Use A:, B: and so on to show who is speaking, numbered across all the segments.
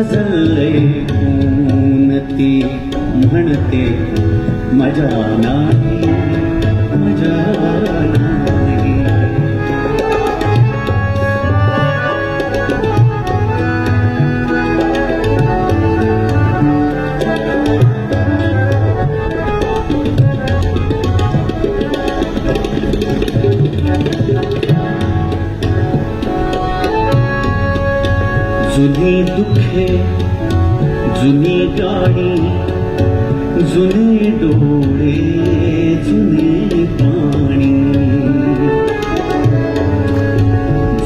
A: गझल ऐकून म्हणते मजा नाही. जुनी दुखे जुनी गाणी जुने डोळे जुने पाणी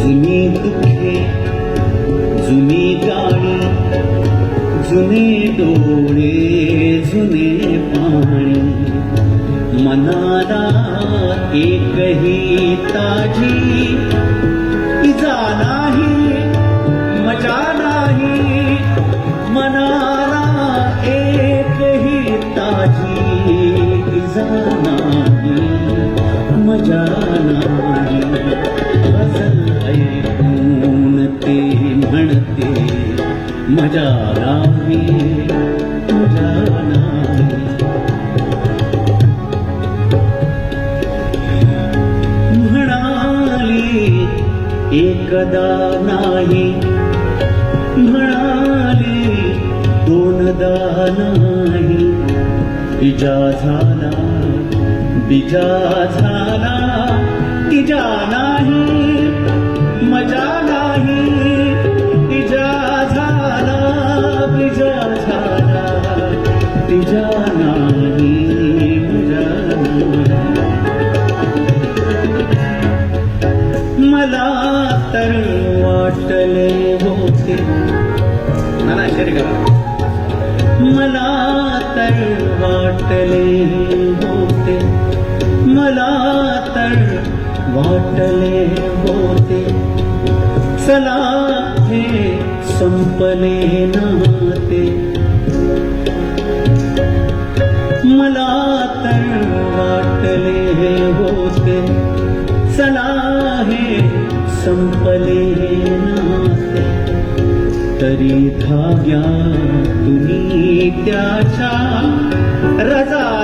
A: जुनी दुखे जुनी गाणी जुने डोळे जुने पाणी मनाला एकही ताजी इजा नाही इजा नाही मजा नाही गझल ऐकून ते म्हणते मजा नाही मजा नाही म्हणाली एकदा नाही म्हणाली दोनदा नाही तिजा झाला. तिजा झाला तिजा नाही मजा नाही. तिजा झाला बिजा झाला तिजा नाही मजा मला तर वाटले होते. मला तर वाटले चला हे संपले नाते। मला तर वाटले हे होते। चला हे संपले नाते। तरी धाग्या तुम्ही त्याच्या रजा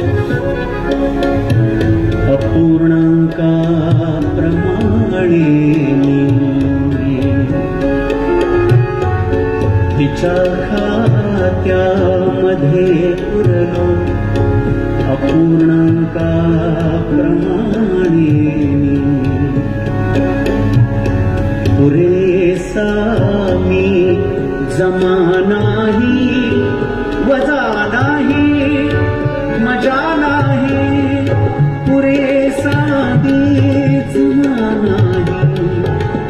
A: सखा मध्ये पुर अपूर्ण का मने पुरे जमाहि वजा महि पुरे